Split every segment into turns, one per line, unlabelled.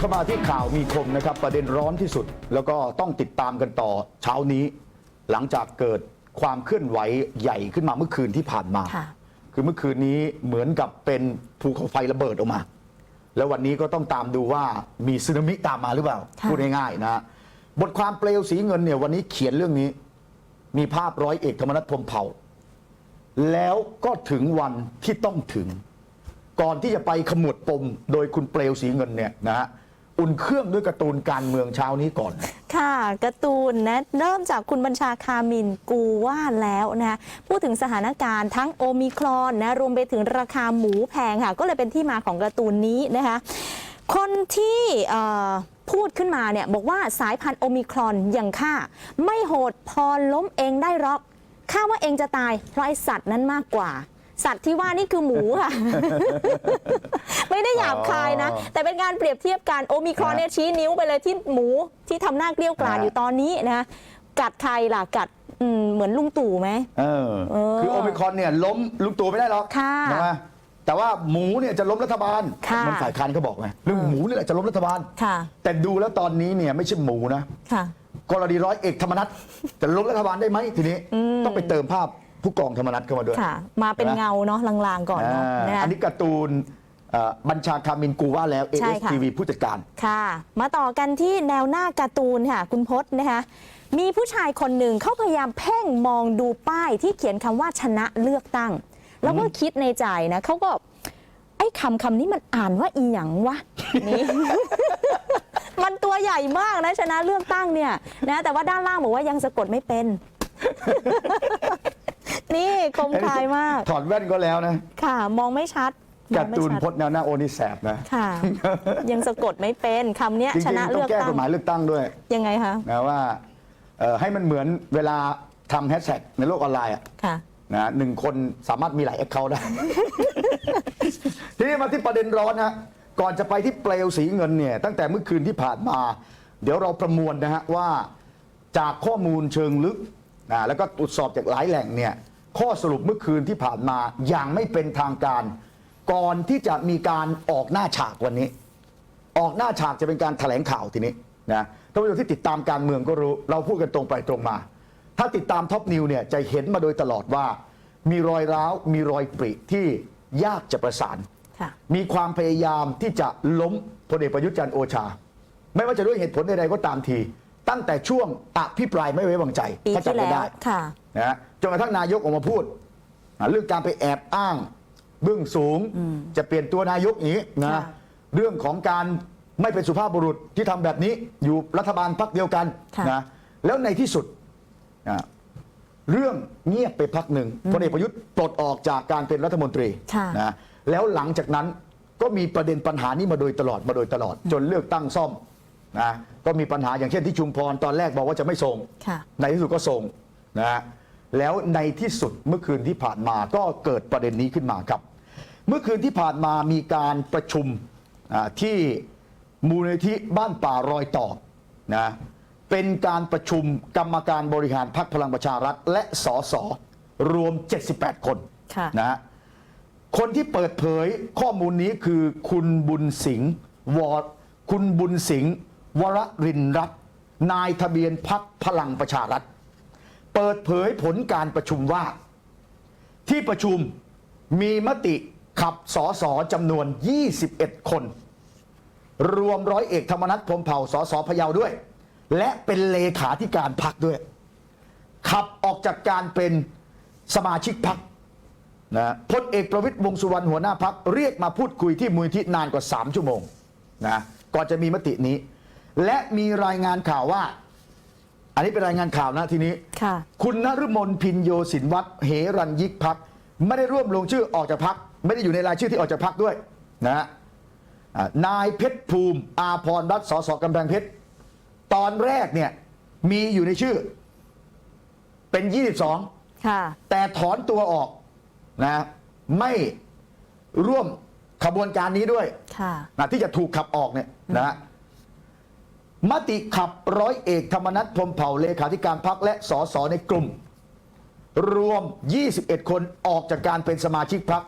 เข้ามาที่ข่าวมีคมนะครับ ประเด็นร้อนที่สุด แล้วก็ต้องติดตามกันต่อเช้านี้ หลังจากเกิดความเคลื่อนไหวใหญ่ขึ้นมาเมื่อคืนที่ผ่านมา
ค่ะ
คือเมื่อคืนนี้เหมือนกับเป็นภูเขาไฟระเบิดออกมา แล้ววันนี้ก็ต้องตามดูว่ามีสึนามิตามมาหรือเปล่า
ค่ะ
พูดง่ายๆนะบทความเปลวสีเงินเนี่ยวันนี้เขียนเรื่องนี้ มีภาพร้อยเอกธรรมนัฐพรหมเผ่า แล้วก็ถึงวันที่ต้องถึง ก่อนที่จะไปขมวดปมโดยคุณเปลวสีเงินเนี่ยนะฮะ อุ่นเครื่องด้วยการ์ตูนการเมืองเช้านี้ก่อน
ค่ะการ์ตูนนะเริ่มจากคุณบัญชาคามินกูว่าแล้วนะพูดถึงสถานการณ์ทั้งโอมิครอนนะรวมไปถึงราคาหมูแพงค่ะ ก็เลยเป็นที่มาของการ์ตูนนี้นะคะคนที่พูดขึ้นมาเนี่ยบอกว่าสายพันธุ์โอมิครอนอย่างข้าไม่โหดพอล้มเองได้หรอกข้าว่าเองจะตายเพราะไอสัตว์นั้นมากกว่า สัตว์ที่ว่านี่คือหมูค่ะ ไม่ได้หยาบคายนะ
อ๋อ
แต่เป็นการเปรียบเทียบกันโอมิครอน
นะ
เนี่ยชี้นิ้วไปเลยที่หมูที่ทำหน้าเกลี้ยวกล่อม
นะ
อยู่ตอนนี้นะกัดใครล่ะกัดอืมเหมือนลุงตู่ไหม
เออ
เออ
คือโอมิครอนเนี่ยล้มลุงตู่ไม่ได้หรอก
ค่ะ
ใช่ไหมแต่ว่าหมูเนี่ยจะล้มรัฐบาล
ค่ะ
มันฝ่ายค้านเขาบอกไงเรื่องหมูนี่แหละจะล้มรัฐบาล
ค่ะ
แต่ดูแล้วตอนนี้เนี่ยไม่ใช่หมูนะ
ค่ะ
กรณีร้อยเอกธรรมนัฐจะล้มรัฐบาลได้ไหมทีนี้ต้องไปเติมภาพ ผู้กองธรรมนัฐเข้ามาด้วย
ค่ะ มาเป็น
นะ
เงาเนาะลางๆก่อนเนาะ
อ่า
นะคะ
อันนี้การ์ตูนเอ่อบัญชาคามินกูว่าแล้ว
ใช่ค่ะ
ASTV ผู้จัดการ
ค่ะ มาต่อกันที่แนวหน้าการ์ตูนค่ะ คุณพจน์นะคะ มีผู้ชายคนหนึ่งเขาพยายามเพ่งมองดูป้ายที่เขียนคำว่าชนะเลือกตั้ง แล้วก็คิดในใจนะเขาก็ ไอ้คำคำนี้มันอ่านว่าอีหยังวะนี่ มันตัวใหญ่มากนะชนะเลือกตั้งเนี่ยนะแต่ว่าด้านล่างบอกว่ายังสะกดไม่เป็น นี่คมคายมาก
ถอดแว่นก็แล้วนะ
ค่ะ มองไม่ชัดม
กา
อง
ร์
ไม่
ตูน
ชัด
พจน์แนวหน้าโอนี่แสบนะ
ค่ะ ยังสะกดไม่เป็นคำเนี้ย
จริง
ชนะ
ๆต้อ
เลื
ง
อก
แก้
ตั้
ก
ง
ฎหมายเลือกตั้งด้วย
ยังไงคะ
นะว่าเอ่อให้มันเหมือนเวลาทำแฮชแท็กในโลกออนไลน์อะ
ค่ะ
นะหนึ่งคนสามารถมีหลายแอคเคาท์ได้ ทีนี้มาที่ประเด็นร้อนฮะก่อนจะไปที่เปลวสีเงินเนี่ยตั้งแต่เมื่อคืนที่ผ่านมา เดี๋ยวเราประมวลนะฮะว่า จากข้อมูลเชิงลึก นะแล้วก็ตรวจสอบจากหลายแหล่งเนี่ยข้อสรุปเมื่อคืนที่ผ่านมาอย่างไม่เป็นทางการ ก่อนที่จะมีการออกหน้าฉากวันนี้ ออกหน้าฉากจะเป็นการแถลงข่าวทีนี้นะท่านผู้ชมที่ติดตามการเมืองก็รู้ เราพูดกันตรงไปตรงมา ถ้าติดตามท็อปนิวเนี่ยจะเห็นมาโดยตลอดว่า มีรอยร้าว มีรอยปริที่ยากจะประสาน
ค่ะ
มีความพยายามที่จะล้มพลเอกประยุทธ์จันทร์โอชา ไม่ว่าจะด้วยเหตุผลใดๆก็ตามที ตั้งแต่ช่วงอภิปรายไม่ไว้วางใจ
ปี
ถ้า
ที่
จำกัน
แล้ว
ได้
ค่ะ
นะฮะจนกระทั่งนายกออกมาพูดอะเรื่องการไปแอบอ้างเบื้องสูง จะเปลี่ยนตัวนายกอย่างนี้นะ
ค่ะ
เรื่องของการไม่เป็นสุภาพบุรุษที่ทำแบบนี้อยู่รัฐบาลพักเดียวกัน
ค่ะ
นะแล้วในที่สุดอะเรื่องเงียบไปพักหนึ่งพลเอกประยุทธ์ปลดออกจากการเป็นรัฐมนตรี
ค่ะ
นะ แล้วหลังจากนั้นก็มีประเด็นปัญหานี้มาโดยตลอดมาโดยตลอด จนเลือกตั้งซ่อมนะ ก็มีปัญหาอย่างเช่นที่ชุมพรตอนแรกบอกว่าจะไม่ส่ง
ค่ะ
ในที่สุดก็ส่งนะฮะแล้วในที่สุดเมื่อคืนที่ผ่านมาก็เกิดประเด็นนี้ขึ้นมาครับ เมื่อคืนที่ผ่านมามีการประชุมอ่าที่มูลนิธิบ้านป่ารอยต่อนะเป็นการประชุมกรรมการบริหารพรรคพลังประชารัฐ และสสรวม 78 คน
ค่ะ
นะฮะคนที่เปิดเผยข้อมูลนี้คือคุณบุญสิงห์วอคุณบุญสิงห์ วรรินรัตน์นายทะเบียนพักพลังประชารัฐ เปิดเผยผลการประชุมว่า ที่ประชุมมีมติขับสอสอจำนวน 21 คน รวมร้อยเอกธรรมนัฐพรมเผ่าสอสอพะเยาด้วย และเป็นเลขาธิการพักด้วย ขับออกจากการเป็นสมาชิกพักนะพลเอกประวิตยวงสุวรรณหัวหน้าพักเรียกมาพูดคุยที่มูลที่นานกว่า 3 ชั่วโมงนะก่อนจะมีมตินี้ และมีรายงานข่าวว่า อันนี้เป็นรายงานข่าวนะทีนี้
ค่ะ
คุณนฤมลพินโยสินวัตรเหรัญยิกพักไม่ได้ร่วมลงชื่อออกจากพัก ไม่ได้อยู่ในรายชื่อที่ออกจากพักด้วยนะฮะอ่านายเพชรภูมิ อาพรรัตน์สสกำแพงเพชร ตอนแรกเนี่ยมีอยู่ในชื่อ เป็น 22
ค่ะ
แต่ถอนตัวออกนะไม่ร่วมขบวนการนี้ด้วย
ค่ะ
นะที่จะถูกขับออกเนี่ยนะฮะ มติขับร้อยเอกธรรมนัฐพรหมเผ่าเลขาธิการพักและสสในกลุ่ม รวม 21 คนออกจากการเป็นสมาชิกพัก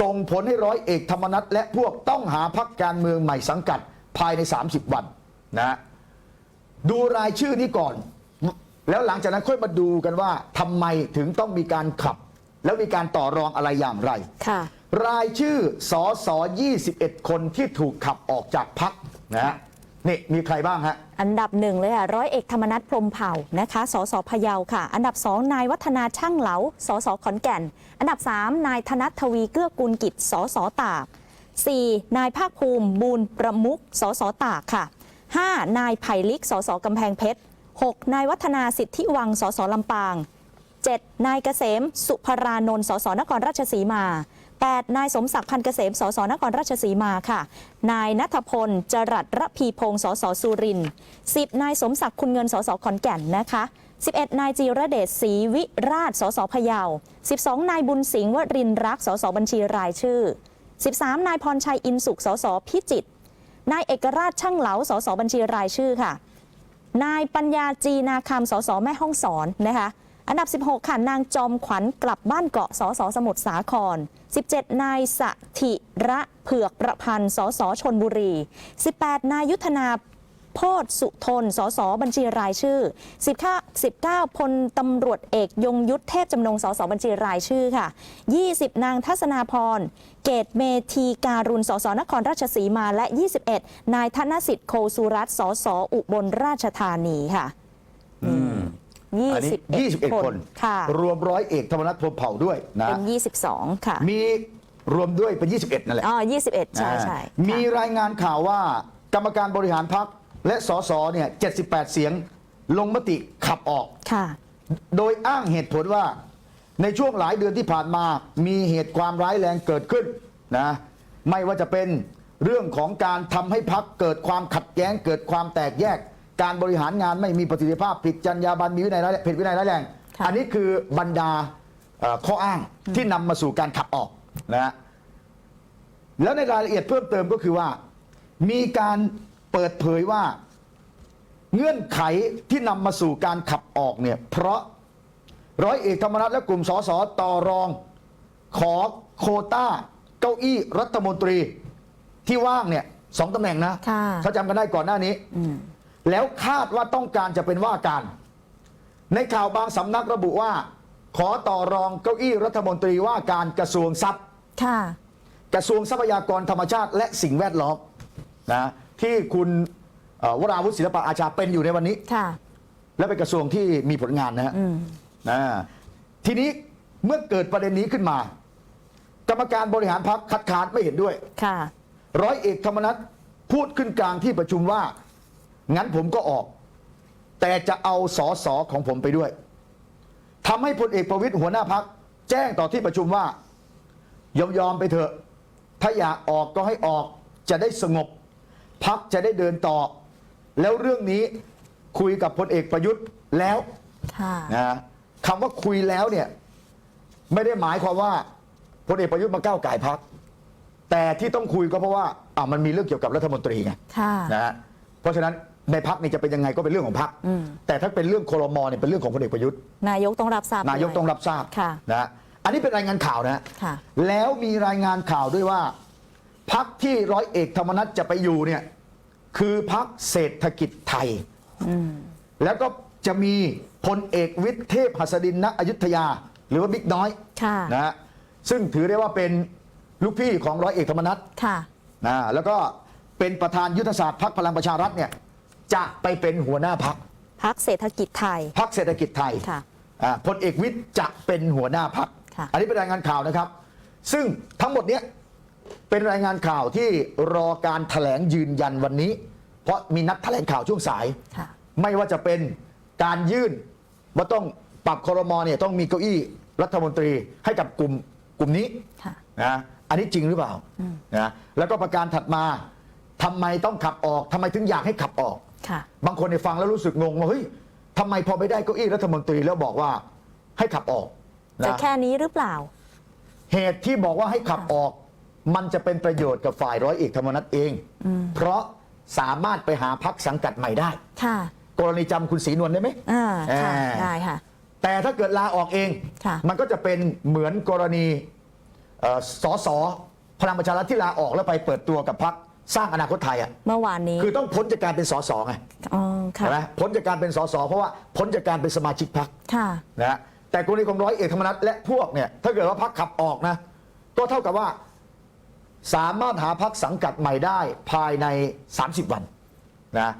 ส่งผลให้ร้อยเอกธรรมนัฐและพวกต้องหาพักการเมืองใหม่สังกัดภายใน 30 วันนะดูรายชื่อนี้ก่อน แล้วหลังจากนั้นค่อยมาดูกันว่าทำไมถึงต้องมีการขับ แล้วมีการต่อรองอะไรอย่างไร
ค่ะ
รายชื่อสอสอ21 คนที่ถูกขับออกจากพักนะฮะ นี่มีใครบ้างฮะ
อันดับหนึ่งเลยค่ะร้อยเอกธรรมนัฐพรมเผ่านะคะสสพะเยาค่ะ อันดับสองนายวัฒนาช่างเหลาสสขอนแก่น อันดับสามนายธนัททวีเกื้อกูลกิจสสตาก 4. นายภาคภูมิบูรณ์ประมุขสสตากค่ะ 5. นายไผ่ลิกสสกำแพงเพชร 6. นายวัฒนาสิทธิวังสสลำปาง 7. นายเกษมสุภรานนท์สสนครราชสีมา 8. นายสมศักดิ์พันเกษม สสนครราชสีมาค่ะ นายนัทพล จรัสระพีพงศ์ สสสุรินทร์ 10. นายสมศักดิ์คุณเงิน สสขอนแก่นนะคะ 11. นายจีระเดชศรีวิราช สสพะเยา 12. นายบุญสิงห์วรินร์รัก สสบัญชีรายชื่อ 13. นายพรชัยอินสุข สสพิจิตร นายเอกราชช่างเหลา สสบัญชีรายชื่อค่ะ นายปัญญาจีนาคำ สสแม่ห้องสอนนะคะ อันดับ 16 ค่ะ นางจอมขวัญกลับบ้านเกาะสสสมุทรสาคร 17 นายสถิระเผือกประพันธ์สสชนบุรี 18 นายยุทธนาโพธสุทน สสบัญชีรายชื่อ 19 19พลตำรวจเอกยงยุทธเทพจำนง สสบัญชีรายชื่อค่ะ 20 นางทัศนาพร เกตเมธีการุณ สสนครราชสีมา และ 21 นายธนสิทธิ์โคสุรัตน์สสอุบลราชธานีค่ะ
อันนี้
21
21 คน
ค่ะ
รวมร้อยเอกธรรมนัฐพรหมเผ่าด้วยนะ
เป็น 22 ค่ะ
มีรวมด้วยเป็น 21 นั่นแหละ
อ๋อ21 ใช่ใช่
อ่า
ค่ะ
มีรายงานข่าวว่ากรรมการบริหารพักและสสเนี่ย78 เสียงลงมติขับออก
ค่ะ
โดยอ้างเหตุผลว่าในช่วงหลายเดือนที่ผ่านมามีเหตุความร้ายแรงเกิดขึ้นนะไม่ว่าจะเป็นเรื่องของการทำให้พักเกิดความขัดแย้งเกิดความแตกแยก การบริหารงานไม่มีประสิทธิภาพผิดจรรยาบรรณมีวินัยร้ายแรงผิดวินัยร้ายแรง
ค่ะ
อันนี้คือบรรดาเอ่อข้ออ้างที่นำมาสู่การขับออกนะฮะแล้วในรายละเอียดเพิ่มเติมก็คือว่า มีการเปิดเผยว่า เงื่อนไขที่นำมาสู่การขับออกเนี่ยเพราะร้อยเอกธรรมนัฐและกลุ่มสสต่อรอง ขอโควต้าเก้าอี้รัฐมนตรีที่ว่างเนี่ยสองตำแหน่งนะ
ค่ะ
ถ้าจำกันได้ก่อนหน้านี้
อืม
แล้วคาดว่าต้องการจะเป็นว่าการ ในข่าวบางสำนักระบุว่า ขอต่อรองเก้าอี้รัฐมนตรีว่าการกระทรวงทรัพย์
ค่ะ
กระทรวงทรัพยากรธรรมชาติ และสิ่งแวดล้อมนะที่คุณเอ่อวราวุฒิศิลปะอาชาเป็นอยู่ในวันนี้
ค่ะ
และเป็นกระทรวงที่มีผลงานนะฮะ
อืม
นะทีนี้เมื่อเกิดประเด็นนี้ขึ้นมา กรรมการบริหารพักคัดค้านไม่เห็นด้วย
ค่ะ
ร้อยเอกธรรมนัฐพูดขึ้นกลางที่ประชุมว่า งั้นผมก็ออก แต่จะเอาสอสอของผมไปด้วยทำให้พลเอกประวิตยหัวหน้าพัก แจ้งต่อที่ประชุมว่ายอมยอมๆไปเถอะ ถ้าอยากออกก็ให้ออกจะได้สงบ พักจะได้เดินต่อ แล้วเรื่องนี้คุยกับพลเอกประยุทธ์แล้ว
ค่ะ
นะคำว่าคุยแล้วเนี่ยไม่ได้หมายความว่าพลเอกประยุทธ์มาก้าวไก่ายพัก แต่ที่ต้องคุยก็เพราะว่าอ่ามันมีเรื่องเกี่ยวกับรัฐมนตรีไง
ค่ะ
นะฮะเพราะฉะนั้น ในพักนี่จะเป็นยังไงก็เป็นเรื่องของพัก
อืม
แต่ถ้าเป็นเรื่องโครมอเนี่ยเป็นเรื่องของพลเอกประยุทธ์
นายกต้องรับทราบ
นายก
ด้วย
ต้องรับทราบ
ค่ะ
นะฮะอันนี้เป็นรายงานข่าวนะฮะ
ค่ะ
แล้วมีรายงานข่าวด้วยว่าพักที่ร้อยเอกธรรมนัฐจะไปอยู่เนี่ยคือพักเศรษฐกิจไทย
อืม
แล้วก็จะมีพลเอกวิทย์เทพหัสดินณอยุธยา หรือว่าบิ๊กน้อย
ค่ะ
นะฮะซึ่งถือได้ว่าเป็นลูกพี่ของร้อยเอกธรรมนัฐ
ค่ะ
นะแล้วก็เป็นประธานยุทธศาสตร์พรรคพลังประชารัฐเนี่ย จะไปเป็นหัวหน้าพัก
พักเศรษฐกิจไทย
พักเศรษฐกิจไทย
ค่ะ
อ่าพลเอกวิทย์จะเป็นหัวหน้าพัก
ค่ะ
อันนี้เป็นรายงานข่าวนะครับ ซึ่งทั้งหมดเนี้ยเป็นรายงานข่าวที่รอการแถลงยืนยันวันนี้ เพราะมีนัดแถลงข่าวช่วงสาย
ค่ะ
ไม่ว่าจะเป็นการยื่นว่าต้องปรับคอรมอเนี่ยต้องมีเก้าอี้รัฐมนตรีให้กับกลุ่มกลุ่มนี้
ค่ะ
นะอันนี้จริงหรือเปล่านะแล้วก็ประการถัดมาทำไมต้องขับออกทำไมถึงอยากให้ขับออก
ค่ะ
บางคนในยฟังแล้วรู้สึกงงว่าเฮ้ยทำไมพอไม่ได้เก้าอี้รัฐมนตรีแล้วบอกว่าให้ขับออก
จะ
นะ
แค่นี้หรือเปล่า
เหตุที่บอกว่าให้ขับออก มันจะเป็นประโยชน์กับฝ่ายร้อยเอกธรรมนัฐเอง เพราะสามารถไปหาพักสังกัดใหม่ได้
ค่ะ
กรณีจำคุณศรีนวลได้ไหม
อ่าค่ะ
อ่า
ได้ค่ะ
แต่ถ้าเกิดลาออกเอง
ค่ะ
มันก็จะเป็นเหมือนกรณีเอ่อสอสอพลังประชารัฐที่ลาออกแล้วไปเปิดตัวกับพรรค สร้างอนาคตไทยอะ
เมื่อวานนี้
คือต้องพ้นจากการเป็นสสไง
อ๋อค่ะ
ใช่ไหมพ้นจากการเป็นสสเพราะว่าพ้นจากการเป็นสมาชิกพรรค
ค่ะ
นะฮะแต่กรณีของร้อยเอกธรรมนัฐและพวกเนี่ยถ้าเกิดว่าพรรคขับออกนะ ก็เท่ากับว่า สามารถหาพรรคสังกัดใหม่ได้ภายใน 30 วันนะ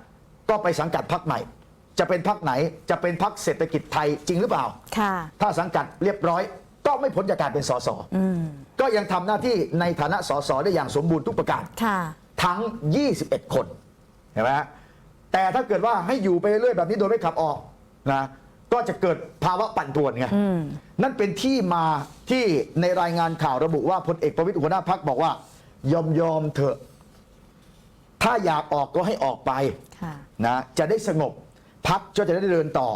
ก็ไปสังกัดพรรคใหม่ จะเป็นพรรคไหนจะเป็นพรรคเศรษฐกิจไทยจริงหรือเปล่า
ค่ะ
ถ้าสังกัดเรียบร้อย ก็ไม่พ้นจากการเป็นสส
อืม
ก็ยังทำหน้าที่ในฐานะสสได้อย่างสมบูรณ์ทุกประการ
ค่ะ
ทั้ง 21 คนเห็นไหมฮะแต่ถ้าเกิดว่าให้อยู่ไปเรื่อยแบบนี้โดยไม่ขับออกนะก็จะเกิดภาวะปั่นป่วนไง
อืม
นั่นเป็นที่มาที่ในรายงานข่าวระบุว่าพลเอกประวิตรหัวหน้าพักบอกว่า ยอมยอมเถอะ ถ้าอยากออกก็ให้ออกไป
ค่ะ
นะจะได้สงบพักก็จะได้เดินต่อ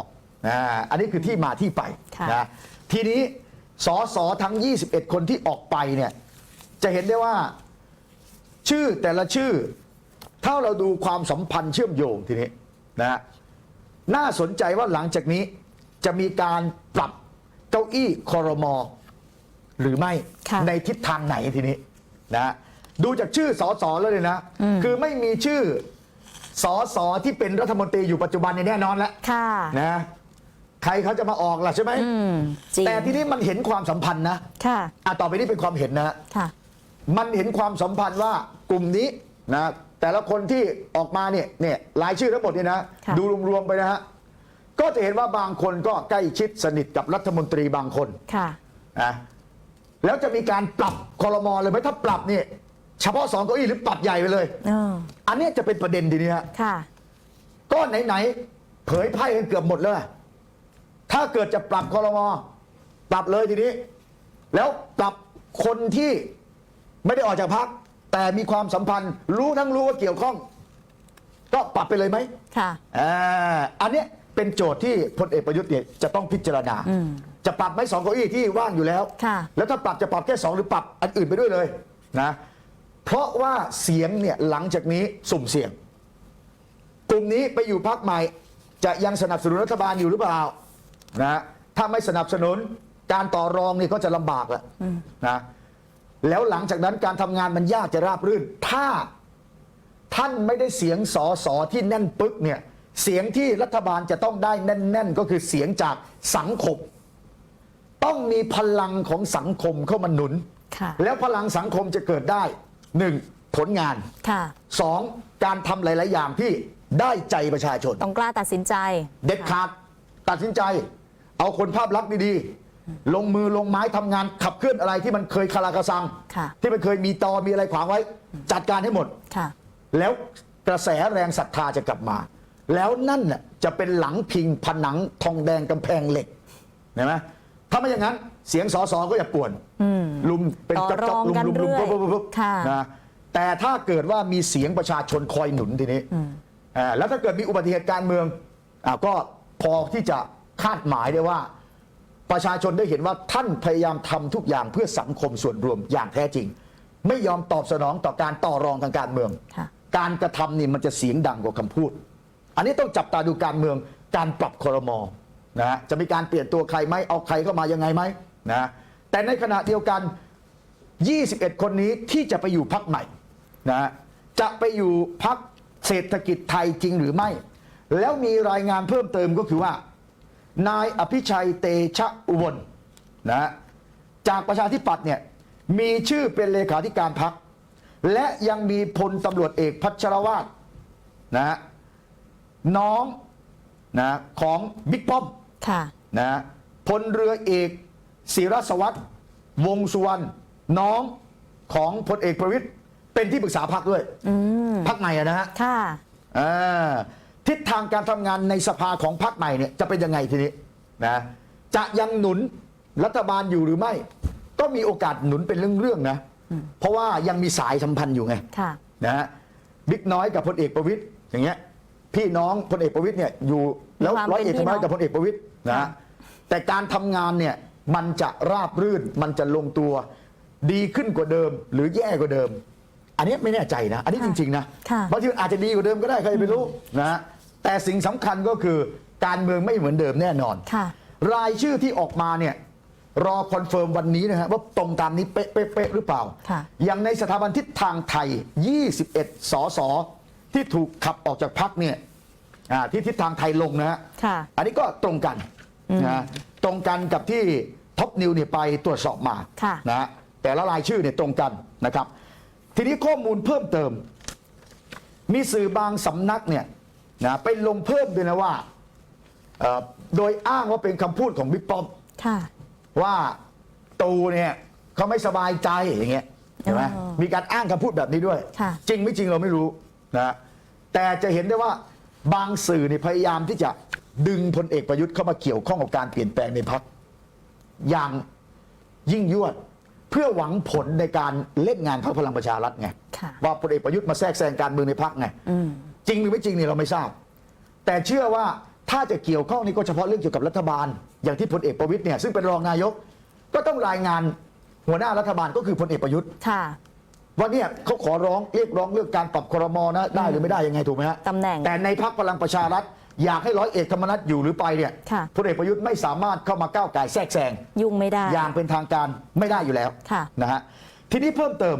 นะอันนี้คือที่มาที่ไป
ค่ะ
นะทีนี้สอสอทั้ง 21 คนที่ออกไปเนี่ยจะเห็นได้ว่า ชื่อแต่ละชื่อ ถ้าเราดูความสัมพันธ์เชื่อมโยงทีนี้นะฮะน่าสนใจว่าหลังจากนี้จะมีการปรับเก้าอี้คอรมอหรือไม่
ค่ะ
ในทิศทางไหนทีนี้นะฮะดูจากชื่อสอสอแล้วเลยนะ คือไม่มีชื่อสอสอที่เป็นรัฐมนตรีอยู่ปัจจุบันเนี่ยแน่นอนแล้ว
ค่ะ
นะใครเขาจะมาออกล่ะใช่ไหม
อืมจริง
แต่ทีนี้มันเห็นความสัมพันธ์นะ
ค่ะ
อะต่อไปนี้เป็นความเห็นนะ
ค่ะ
มันเห็นความสัมพันธ์ว่ากลุ่มนี้นะแต่ละคนที่ออกมาเนี่ยเนี่ยรายชื่อทั้งหมดเนี่ยนะ
ค่ะ
ดูรวมๆไปนะฮะก็จะเห็นว่าบางคนก็ใกล้ชิดสนิทกับรัฐมนตรีบางคน
ค่ะ
นะแล้วจะมีการปรับคอรมอเลยไหมถ้าปรับเนี่ยเฉพาะสองเก้าอี้หรือปรับใหญ่ไปเลย
เออ
อันเนี้ยจะเป็นประเด็นทีนี้ฮะ
ค่ะ
ก็ไหนๆเผยไพ่กันเกือบหมดเลยถ้าเกิดจะปรับคอรมอปรับเลยทีนี้ แล้วปรับคนที่ ไม่ได้ออกจากพัก แต่มีความสัมพันธ์ รู้ทั้งรู้ว่าเกี่ยวข้อง ก็ปรับไปเลยไหม
ค่ะ
อ่าอันเนี้ยเป็นโจทย์ที่พลเอกประยุทธ์เนี่ยจะต้องพิจารณา
อืม
จะปรับไหมสองเก้าอี้ที่ว่างอยู่แล้ว
ค่ะ
แล้วถ้าปรับจะปรับแค่สองหรือปรับอันอื่นไปด้วยเลยนะเพราะว่าเสียงเนี่ยหลังจากนี้สุ่มเสี่ยง กลุ่มนี้ไปอยู่พักใหม่จะยังสนับสนุนรัฐบาลอยู่หรือเปล่านะถ้าไม่สนับสนุนการต่อรองนี่ก็จะลำบากแล้วนะ แล้วหลังจากนั้นการทำงานมันยากจะราบรื่น ถ้าท่านไม่ได้เสียงสอสอที่แน่นปึกเนี่ยเสียงที่รัฐบาลจะต้องได้แน่น ๆ ก็คือเสียงจากสังคม ต้องมีพลังของสังคมเข้ามาหนุน
ค่ะ
แล้วพลังสังคมจะเกิดได้หนึ่งผลงาน
ค่ะ
สองการทำหลาย ๆ อย่างที่ได้ใจประชาชน
ต้องกล้าตัดสินใจ
เด็ดขาดตัดสินใจ เอาคนภาพลักษณ์ดี ๆ ลงมือลงไม้ทำงานขับเคลื่อนอะไรที่มันเคยคาราคาซัง
ค่ะ
ที่มันเคยมีตอมีอะไรขวางไว้ จัดการให้หมด
ค่ะ
แล้วกระแสแรงศรัทธาจะกลับมา แล้วนั่นน่ะจะเป็นหลังพิงผนังทองแดงกำแพงเหล็กเห็นไหมถ้าไม่อย่างนั้น เสียงสอสอก็จะป่วน
อืม
ลุมเป็น
ต่อ
จับ
ร
จับ
อง
ลุม
กัน
ลุมลุม
เรื่อย
ปุ๊บปุ๊บปุ๊บ
ค่ะ
นะแต่ถ้าเกิดว่ามีเสียงประชาชนคอยหนุนทีนี้อ่าแล้วถ้าเกิดมีอุบัติเหตุการเมืองอ่าก็พอที่จะคาดหมายได้ว่า ประชาชนได้เห็นว่าท่านพยายามทำทุกอย่างเพื่อสังคมส่วนรวมอย่างแท้จริง ไม่ยอมตอบสนองต่อการต่อรองทางการเมือง
ค่ะ
การกระทำนี่มันจะเสียงดังกว่าคำพูด อันนี้ต้องจับตาดูการเมืองการปรับคอรมอนะฮะจะมีการเปลี่ยนตัวใครไหมเอาใครเข้ามายังไงไหมนะแต่ในขณะเดียวกัน 21 คนนี้ที่จะไปอยู่พักใหม่นะฮะจะไปอยู่พักเศรษฐกิจไทยจริงหรือไม่ แล้วมีรายงานเพิ่มเติมก็คือว่า นายอภิชัยเตชะอุบลนะฮะจากประชาธิปัตย์เนี่ยมีชื่อเป็นเลขาธิการพัก และยังมีพลตำรวจเอกพัชรวาทนะฮะน้องนะของบิ๊กป้อม
ค่ะ
นะพลเรือเอกศิรสวัสดิ์วงสุวรรณน้องของพลเอกประวิตยเป็นที่ปรึกษาพักด้วย
อืม
พักไหนอะนะฮะ
ค่ะ
อ่า ทิศทางการทำงานในสภาของพรรคใหม่เนี่ยจะเป็นยังไงทีนี้นะจะยังหนุนรัฐบาลอยู่หรือไม่ ก็มีโอกาสหนุนเป็นเรื่องๆนะเพราะว่ายังมีสายสัมพันธ์อยู่ไง
ค่ะ
นะฮะบิ๊กน้อยกับพลเอกประวิตยอย่างเงี้ยพี่น้องพลเอกประวิตยเนี่ยอยู่แล้ว
มีความ
ร้อยเอก
เป็น
ธรรมนัฐ
พี่น้อง
กับพลเอกประวิตยนะ
ค่ะ
ฮะแต่การทำงานเนี่ยมันจะราบรื่นมันจะลงตัวดีขึ้นกว่าเดิม หรือแย่กว่าเดิม อันนี้ไม่แน่ใจนะ อันนี้จริงๆนะ
ค่ะ
บางทีมันอาจจะดีกว่าเดิมก็ได้ใครจะไปรู้นะฮะ แต่สิ่งสำคัญก็คือการเมืองไม่เหมือนเดิมแน่นอน
ค่ะ
รายชื่อที่ออกมาเนี่ยรอคอนเฟิร์มวันนี้นะฮะว่าตรงตามนี้เป๊ะเป๊ะเป๊ะหรือเปล่า
ค่ะ
อย่างในสถาบันทิศทางไทย 21 สสที่ถูกขับออกจากพักเนี่ยอ่าที่ทิศทางไทยลงนะฮะ
ค่ะ
อันนี้ก็ตรงกันนะตรงกันกับที่ท็อปนิวเนี่ยไปตรวจสอบมา
ค่ะ
นะฮะแต่ละรายชื่อเนี่ยตรงกันนะครับ ทีนี้ข้อมูลเพิ่มเติม มีสื่อบางสำนักเนี่ย นะไปลงเพิ่มด้วยนะว่าเอ่อโดยอ้างว่าเป็นคำพูดของบิ๊กป้อม
ค่ะ
ว่าตูเนี่ยเขาไม่สบายใจอย่างเงี้ยเห็นไหม
อ๋อ
มีการอ้างคำพูดแบบนี้ด้วย
ค่ะ
จริงไม่จริงเราไม่รู้นะแต่จะเห็นได้ว่าบางสื่อเนี่ยพยายามที่จะดึงพลเอกประยุทธ์เข้ามาเกี่ยวข้องกับการเปลี่ยนแปลงในพักอย่างยิ่งยวดเพื่อหวังผลในการเล่นงานพรรคพลังประชารัฐไง
ค่ะ
ว่าพลเอกประยุทธ์มาแทรกแซงการเมืองในพักไง
อืม
จริงหรือไม่จริงเนี่ยเราไม่ทราบ แต่เชื่อว่าถ้าจะเกี่ยวข้องนี่ก็เฉพาะเรื่องเกี่ยวกับรัฐบาล อย่างที่พลเอกประวิตยเนี่ยซึ่งเป็นรองนายก ก็ต้องรายงานหัวหน้ารัฐบาลก็คือพลเอกประยุทธ์
ค่ะ
ว่าเนี่ยเขาขอร้องเรียกร้องเรื่องการปรับครมนะได้หรือไม่ได้ยังไงถูกไหมฮะ
ตำแหน่ง
แต่ในพักพลังประชารัฐอยากให้ร้อยเอกธรรมนัฐอยู่หรือไปเนี่ย
ค่ะ
พลเอกประยุทธ์ไม่สามารถเข้ามาก้าวไก่ายแทรกแซง
ยุ่งไม่ได้
อย่างเป็นทางการไม่ได้อยู่แล้ว
ค่ะ
นะฮะทีนี้เพิ่มเติม